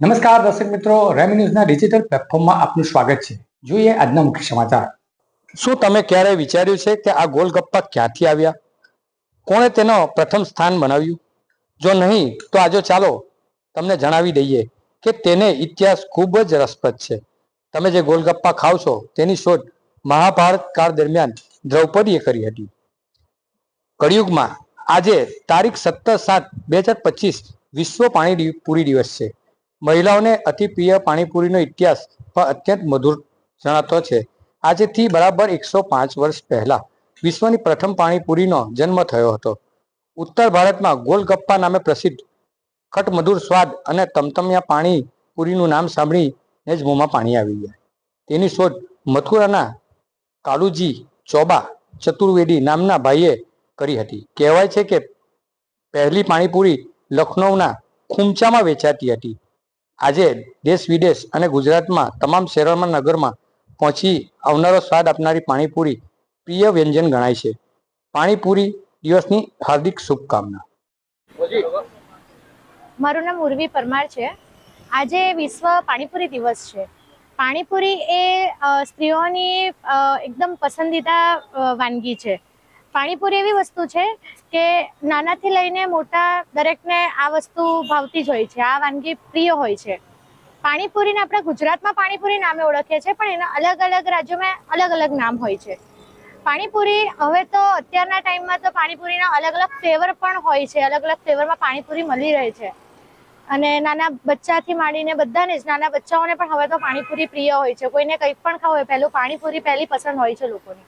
નમસ્કાર દર્શક મિત્રો, રેમી ન્યૂઝના ડિજિટલ પ્લેટફોર્મમાં આપનું સ્વાગત છે. જોઈએ આજના મુખ્ય સમાચાર. શું તમે ક્યારેય વિચાર્યું છે કે આ ગોલગપ્પા ક્યાંથી આવ્યા? કોણે તેનો પ્રથમ સ્થાન બનાવ્યું? જો નહીં, તો આજે ચાલો તમને જણાવી દઈએ કે તેને ઇતિહાસ ખૂબ જ રસપ્રદ છે. તમે જે ગોલગપ્પા ખાવ છો, તેની શોધ મહાભારત કાળ દરમિયાન દ્રૌપદીએ કરી હતી. કળિયુગમાં આજે તારીખ સત્તર સાત બે હજાર પચીસ વિશ્વ પાણી પૂરી દિવસ છે. મહિલાઓને અતિ પ્રિય પાણીપુરીનો ઇતિહાસ પણ અત્યંત મધુર જણાતો છે. આજથી બરાબર એકસો પાંચ વર્ષ પહેલા વિશ્વની પ્રથમ પાણીપુરીનો જન્મ થયો હતો. ઉત્તર ભારતમાં ગોલગપ્પા નામે પ્રસિદ્ધ ખટમધુર સ્વાદ અને તમતમિયા પાણીપુરીનું નામ સાંભળીને જ મોંમાં પાણી આવી ગયા. તેની શોધ મથુરાના કાલુજી ચોબા ચતુર્વેદી નામના ભાઈએ કરી હતી. કહેવાય છે કે પહેલી પાણીપુરી લખનૌના ખૂમચામાં વેચાતી હતી. આજે દેશ વિદેશ અને ગુજરાતમાં તમામ શહેરોમાં નગરમાં પહોંચી આવનારો સ્વાદ આપનારી પાણીપુરી પ્રિય વ્યંજન ગણાય છે. પાણીપુરી દિવસની હાર્દિક શુભકામના. મારું નામ ઉર્વી પરમાર છે. આજે વિશ્વ પાણીપુરી દિવસ છે. પાણીપુરી એ સ્ત્રીઓની એકદમ પસંદીદા વાનગી છે. પાણીપુરી એવી વસ્તુ છે કે નાનાથી લઈને મોટા દરેકને આ વસ્તુ ભાવતી જ હોય છે, આ વાનગી પ્રિય હોય છે. પાણીપુરીને આપણે ગુજરાતમાં પાણીપુરી નામે ઓળખીએ છીએ, પણ એના અલગ અલગ રાજ્યોમાં અલગ અલગ નામ હોય છે. પાણીપુરી હવે તો અત્યારના ટાઈમમાં તો પાણીપુરીના અલગ અલગ ફ્લેવર પણ હોય છે, અલગ અલગ ફ્લેવરમાં પાણીપુરી મળી રહે છે. અને નાના બચ્ચાથી માંડીને બધાને જ, નાના બચ્ચાઓને પણ હવે તો પાણીપુરી પ્રિય હોય છે. કોઈને કંઈક પણ ખાવું હોય, પહેલું પાણીપુરી પહેલી પસંદ હોય છે લોકોની.